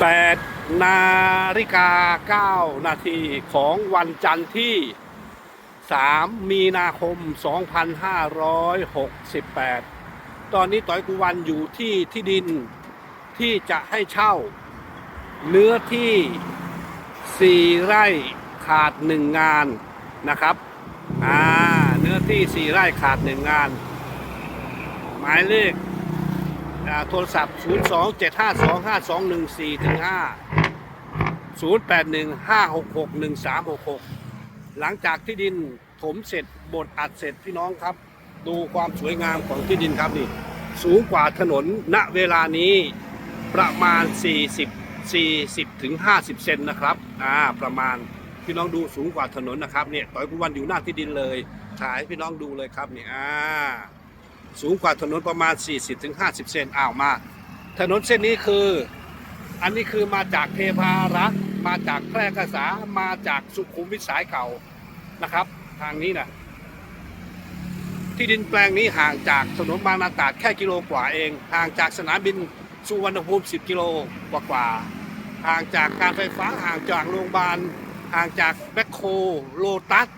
8นาฬิกา 9 นาทีของวันจันทร์ที่ 3 มีนาคม 2568 ตอนนี้ต่อยกุวันอยู่ที่ที่ดินที่จะให้เช่า เนื้อที่ 4 ไร่ขาด 1 งานนะครับ อ่า เนื้อที่ 4 ไร่ขาด 1 งาน หมายเลขอ่า โทรศัพท์ 0 2 7 5 2 5 2 1 4ถึง5 0 8 1 5 6 6 1 3 6 6 หลังจากที่ดินถมเสร็จบดอัดเสร็จพี่น้องครับ ดูความสวยงามของที่ดินครับนี่ สูงกว่าถนนณเวลานี้ประมาณ 40 40ถึง50 เซนนะครับอ่าประมาณพี่น้องดูสูงกว่าถนนนะครับเนี่ยต่อยกุวันอยู่หน้าที่ดินเลยถ่ายให้พี่น้องดูเลยครับนี่อ่า สูงกว่าถนนประมาณ 40-50 เซนอ้าวมา ถนนเส้นนี้คือ อันนี้คือมาจากเทพารักษ์มาจากแพร่กษามาจากสุขุมวิทสายเก่านะครับ ทางนี้นะที่ดินแปลงนี้ห่างจากถนนบางนาตราดแค่กิโลกว่าเอง ห่างจากสนามบินสุวรรณภูมิ 10 กิโลกว่ากว่าๆห่างจากการไฟฟ้าห่างจากโรงพยาบาลห่างจากแบคโคโลตัส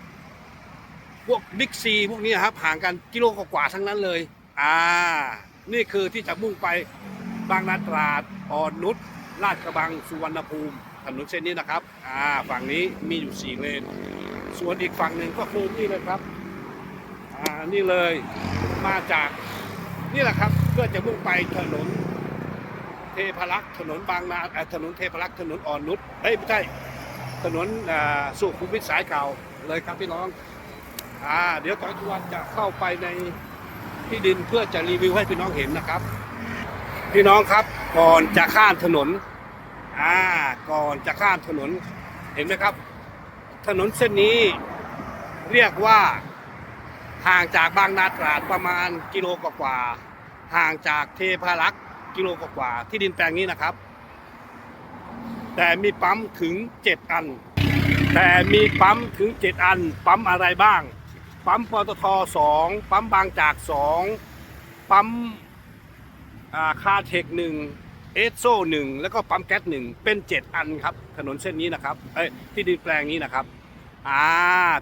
พวกบิ๊กซีพวกนี้ครับห่างกันกิโลกว่าทั้งนั้นเลย อ่า นี่คือที่จะมุ่งไปบางนาตราดอ่อนนุชลาดกระบังสุวรรณภูมิถนนเส้นนี้นะครับ อ่า ฝั่งนี้มีอยู่สี่เลน ส่วนอีกฝั่งหนึ่งก็คือนี่เลยครับ อ่า นี่เลย มาจากนี่แหละครับ เพื่อจะมุ่งไปถนน เทพารักษ์ถนนบางนาเอ่อถนนเทพารักษ์ถนนอ่อนนุช เฮ้ย ไม่ใช่ ถนนอ่าสุขุมวิทสายเก่าเลยครับพี่น้อง อ่าเดี๋ยวตอยทุวันจะเข้าไปในที่ดินเพื่อจะรีวิวให้พี่น้องเห็นนะครับ พี่น้องครับก่อนจะข้ามถนนอ่าก่อนจะข้ามถนนเห็นไหมครับ ถนนเส้นนี้เรียกว่าห่างจากบางนาตราดประมาณกิโลกว่าๆห่างจากเทพารักษ์กิโลกว่าๆที่ดินแปลงนี้นะครับ แต่มีปั๊มถึง 7 อัน แต่มีปั๊มถึง 7 อัน ปั๊มอะไรบ้าง ปั๊มปตท2ปั๊มบางจาก2ปั๊มคาเทคหนึ่งเอสโซหนึ่งแล้วก็ปั๊มแก๊สหนึ่งเป็น 7 อันครับ ถนนเส้นนี้นะครับเอ้ยที่ดินแปลงนี้นะครับอ่า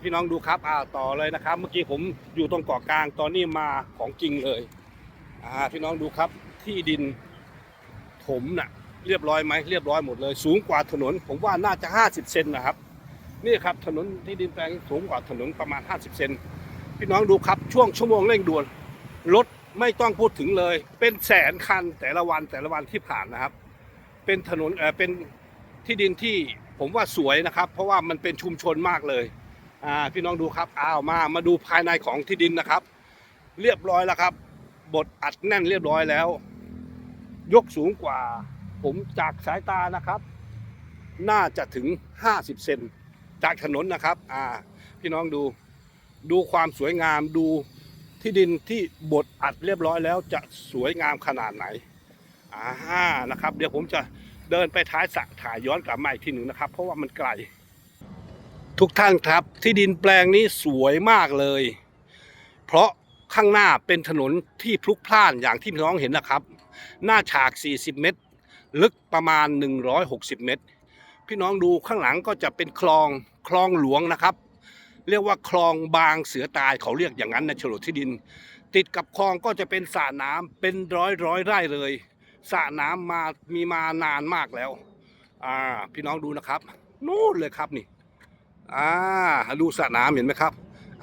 พี่น้องดูครับอ่าต่อเลยนะครับ เมื่อกี้ผมอยู่ตรงเกาะกลางตอนนี้มาของจริงเลยอ่าพี่น้องดูครับที่ดินถมน่ะเรียบร้อยไหมเรียบร้อยหมดเลย สูงกว่าถนน ผมว่าน่าจะ 50 เซนนะครับ นี่ครับถนนที่ดินแปลงสูงกว่าถนนประมาณ 50 เซนพี่น้องดูครับช่วงชั่วโมงเร่งด่วนรถไม่ต้องพูดถึงเลย เป็นแสนคันแต่ละวันแต่ละวันที่ผ่านนะครับ เป็นถนนเออเป็นที่ดินที่ผมว่าสวยนะครับ เพราะว่ามันเป็นชุมชนมากเลยอ่าพี่น้องดูครับอ้าวมามาดูภายในของที่ดินนะครับ เรียบร้อยแล้วครับบดอัดแน่นเรียบร้อยแล้ว ยกสูงกว่า ผมจากสายตานะครับ น่าจะถึง 50 เซน จากถนนนะครับ อ่า พี่น้องดู ดูความสวยงามดูที่ดินที่บดอัดเรียบร้อยแล้วจะสวยงามขนาดไหน อ่านะครับ เดี๋ยวผมจะเดินไปท้ายสระถ่ายย้อนกลับมาอีกทีหนึ่งนะครับ เพราะว่ามันไกล ทุกท่านครับ ที่ดินแปลงนี้สวยมากเลย เพราะข้างหน้าเป็นถนนที่พลุกพล่านอย่างที่พี่น้องเห็นนะครับ หน้าฉาก 40 เมตร ลึกประมาณ 160 เมตร พี่น้องดูข้างหลังก็จะเป็นคลอง คลองหลวงนะครับ เรียกว่าคลองบางเสือตายเขาเรียกอย่างนั้นในโฉนดที่ดิน ติดกับคลองก็จะเป็นสระน้ำเป็นร้อยร้อยไร่เลยสระน้ำมามีมานานมากแล้วอ่าพี่น้องดูนะครับนู่นเลยครับนี่อ่าดูสระน้ำเห็นไหมครับ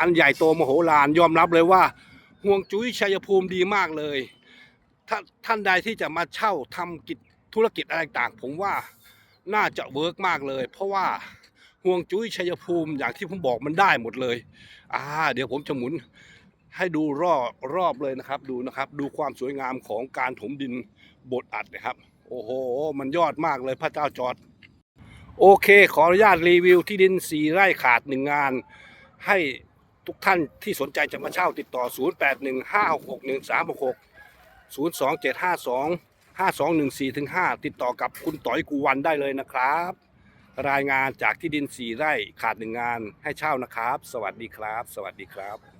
อันใหญ่โตมโหฬารยอมรับเลยว่าห่วงจุ้ยชัยภูมิดีมากเลยถ้าท่านใดที่จะมาเช่าทำกิจธุรกิจอะไรต่าง ผมว่าน่าจะเวิร์กมากเลย เพราะว่า ห่วงจุ้ยชัยภูมิอย่างที่ผมบอกมันได้หมดเลย อ่า เดี๋ยวผมจะหมุนให้ดูรอบรอบเลยนะครับ ดูนะครับ ดูความสวยงามของการถมดินบดอัดนะครับ โอ้โห มันยอดมากเลยพระเจ้าจอด โอเค ขออนุญาตรีวิวที่ดินสีไร่ขาดหนึ่งงาน ให้ทุกท่านที่สนใจจะมาเช่าติดต่อ 0815661366 02752 5214ถึง5ติดต่อกับคุณต่อยกูวันได้เลยนะครับ รายงานจากที่ดินสีไร่ขาดหนึ่งงานให้เช่านะครับ สวัสดีครับ สวัสดีครับ